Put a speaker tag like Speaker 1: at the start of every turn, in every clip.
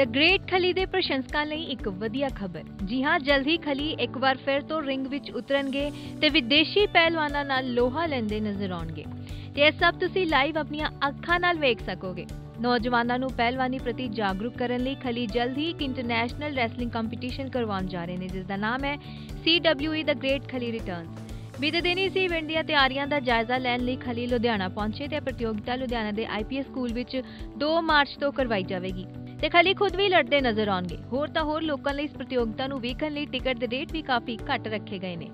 Speaker 1: ਦ great ਖਲੀ ਦੇ ਪ੍ਰਸ਼ੰਸਕਾਂ ਲਈ ਇੱਕ ਵਧੀਆ ਖਬਰ। ਜੀ ਹਾਂ, ਜਲਦ ਹੀ ਖਲੀ ਇੱਕ ਵਾਰ ਫਿਰ ਤੋਂ ਰਿੰਗ ਵਿੱਚ ਉਤਰਨਗੇ ਤੇ ਵਿਦੇਸ਼ੀ ਪਹਿਲਵਾਨਾਂ ਨਾਲ ਲੋਹਾ ਲੈਂਦੇ ਨਜ਼ਰ ਆਉਣਗੇ। ਤੇ ਇਹ ਸਭ ਤੁਸੀਂ ਲਾਈਵ ਆਪਣੀਆਂ ਅੱਖਾਂ ਨਾਲ ਵੇਖ ਸਕੋਗੇ। ਨੌਜਵਾਨਾਂ ਨੂੰ ਪਹਿਲਵਾਨੀ ਪ੍ਰਤੀ ਜਾਗਰੂਕ ਕਰਨ ਲਈ ਖਲੀ ਜਲਦ ਹੀ ਇੱਕ ਇੰਟਰਨੈਸ਼ਨਲ ਰੈਸਲਿੰਗ ਕੰਪੀਟੀਸ਼ਨ ਕਰਵਾਉਣ ਜਾ ਰਹੇ ਨੇ ਜਿਸ ਦਾ ਨਾਮ ਹੈ CWE the great Khali returns ਬੀਤੇ ਦਿਨ ਇਸ ਇਵੈਂਟ ਦੀਆਂ ਤਿਆਰੀਆਂ ਦਾ ਜਾਇਜ਼ਾ ਲੈਣ ਲਈ ਖਲੀ ਲੁਧਿਆਣਾ ਪਹੁੰਚੇ ਤੇ ਇਹ ਪ੍ਰਤੀਯੋਗਤਾ ਲੁਧਿਆਣਾ ਦੇ ਆਈਪੀਐਸ ਸਕੂਲ ਵਿੱਚ 2 ਮਾਰਚ ਤੋਂ ਕਰਵਾਈ ਜਾਵੇਗੀ। ਤੇ ਖਲੀ ਖੁਦ ਵੀ ਲੜਦੇ ਨਜ਼ਰ ਆਉਣਗੇ ਹੋਰ ਤਾਂ ਹੋਰ ਲੋਕਾਂ ਲਈ ਇਸ ਪ੍ਰਤੀਯੋਗਤਾ ਨੂੰ ਵੇਖਣ ਲਈ ਟਿਕਟ ਦੇ ਰੇਟ ਵੀ ਕਾਫੀ ਘੱਟ ਰੱਖੇ ਗਏ ਨੇ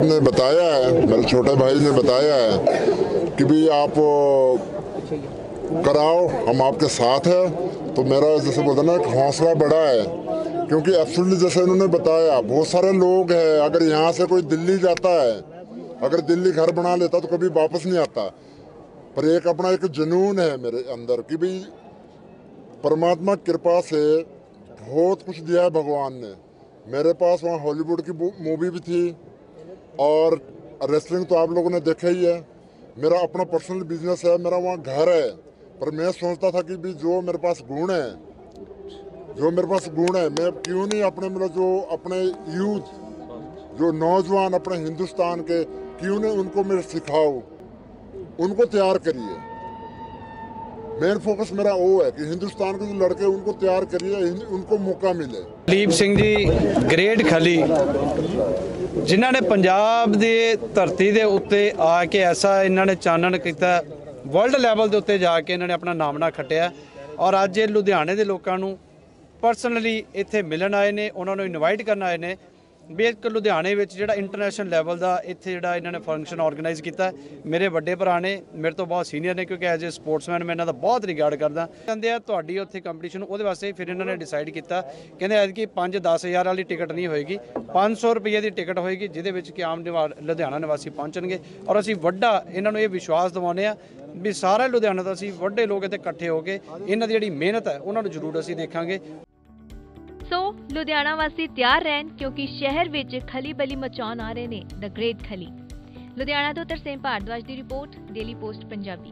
Speaker 2: ने बताया है मेरे छोटे भाई ने बताया है कि भी आप कराओ हम आपके साथ हैं तो मेरा जैसे बोलते हैं ना एक हौसला बढ़ा है क्योंकि एब्सोल्युटली जैसे इन्होंने बताया बहुत सारे लोग हैं अगर यहाँ से कोई दिल्ली जाता है अगर दिल्ली घर बना लेता तो कभी वापस नहीं आता पर एक अपना एक जुनून है मेरे अंदर कि भाई परमात्मा कृपा से बहुत कुछ दिया है भगवान ने। मेरे पास वहाँ हॉलीवुड की मूवी भी थी और रेसलिंग तो आप लोगों ने देखा ही है। मेरा अपना पर्सनल बिज़नेस है, मेरा वहाँ घर है। पर मैं सोचता था कि भी जो मेरे पास गुण है, जो मेरे पास गुण है, मैं क्यों नहीं अपने मतलब जो अपने यूथ जो नौजवान अपने हिंदुस्तान के, क्यों नहीं उनको मैं सिखाऊं उनको तैयार करिए। मेन फोकस मेरा वो है कि हिंदुस्तान के जो लड़के उनको तैयार करिए हिंद- उनको मौका मिले
Speaker 3: ਦਲੀਪ ਸਿੰਘ ਜੀ ਗ੍ਰੇਟ ਖਲੀ ਜਿਨ੍ਹਾਂ ਨੇ ਪੰਜਾਬ ਦੇ ਧਰਤੀ ਦੇ ਉੱਤੇ ਆ ਕੇ ਐਸਾ ਇਹਨਾਂ ਨੇ ਚਾਨਣ ਕੀਤਾ ਵਰਲਡ ਲੈਵਲ ਦੇ ਉੱਤੇ ਜਾ ਕੇ ਇਹਨਾਂ ਨੇ ਆਪਣਾ ਨਾਮਣਾ ਖੱਟਿਆ ਔਰ ਅੱਜ ਇਹ ਲੁਧਿਆਣੇ ਦੇ ਲੋਕਾਂ ਨੂੰ ਪਰਸਨਲੀ ਇੱਥੇ ਮਿਲਣ ਆਏ ਨੇ ਉਹਨਾਂ ਨੂੰ ਇਨਵਾਈਟ ਕਰਨ ਆਏ ਨੇ ਵੀ ਲੁਧਿਆਣੇ ਵਿੱਚ ਜਿਹੜਾ ਇੰਟਰਨੈਸ਼ਨਲ ਲੈਵਲ ਦਾ ਇੱਥੇ ਜਿਹੜਾ ਇਹਨਾਂ ਨੇ ਫੰਕਸ਼ਨ ਆਰਗੇਨਾਈਜ਼ ਕੀਤਾ ਮੇਰੇ ਵੱਡੇ ਭਰਾ ਨੇ, ਮੇਰੇ ਤੋਂ ਬਹੁਤ ਸੀਨੀਅਰ ਨੇ ਕਿਉਂਕਿ ਐਜ਼ ਅ ਸਪੋਰਟਸਮੈਨ ਮੈਂ ਇਹਨਾਂ ਦਾ ਬਹੁਤ ਰਿਗਾਰਡ ਕਰਦਾ। ਕਹਿੰਦੇ ਆ, ਤੁਹਾਡੀ ਉੱਥੇ ਕੰਪੀਟੀਸ਼ਨ ਉਹਦੇ ਵਾਸਤੇ ਫਿਰ ਇਹਨਾਂ ਨੇ ਡਿਸਾਈਡ ਕੀਤਾ। ਕਹਿੰਦੇ ਐਤਕੀ 5 10000 ਵਾਲੀ ਟਿਕਟ ਨਹੀਂ ਹੋਏਗੀ 500 ਰੁਪਏ ਦੀ ਟਿਕਟ ਹੋਏਗੀ, ਜਿਹਦੇ ਵਿੱਚ ਕਿ ਆਮ ਨਿਵਾ- ਲੁਧਿਆਣਾ ਨਿਵਾਸੀ ਪਹੁੰਚਣਗੇ। ਔਰ ਅਸੀਂ ਵੱਡਾ ਇਹਨਾਂ ਨੂੰ ਇਹ ਵਿਸ਼ਵਾਸ ਦਿਵਾਉਂਦੇ ਆ ਵੀ ਸਾਰਾ ਲੁਧਿਆਣਾ ਦਾ ਅਸੀਂ ਵੱਡੇ ਲੋਕ ਇੱਥੇ ਇਕੱਠੇ ਹੋ ਕੇ ਇਹਨਾਂ ਦੀ ਜਿਹੜੀ ਮਿਹਨਤ ਹੈ, ਉਹਨਾਂ ਨੂੰ ਜ਼ਰੂਰ ਅਸੀਂ ਦੇਖਾਂਗੇ।
Speaker 1: ਸੋ ਲੁਧਿਆਣਾ ਵਾਸੀ ਤਿਆਰ ਰਹਿਣ ਕਿਉਂਕਿ ਸ਼ਹਿਰ ਵਿੱਚ ਖਲੀ ਬਲੀ ਮਚਾਉਣ ਆ ਰਹੇ ਨੇ ਦ ਗ੍ਰੇਟ ਖਲੀ। ਲੁਧਿਆਣਾ ਤੋਂ ਤਰਸੇਮ ਭਾਰਦਵਾਜ ਦੀ ਰਿਪੋਰਟ ਡੇਲੀ ਪੋਸਟ ਪੰਜਾਬੀ।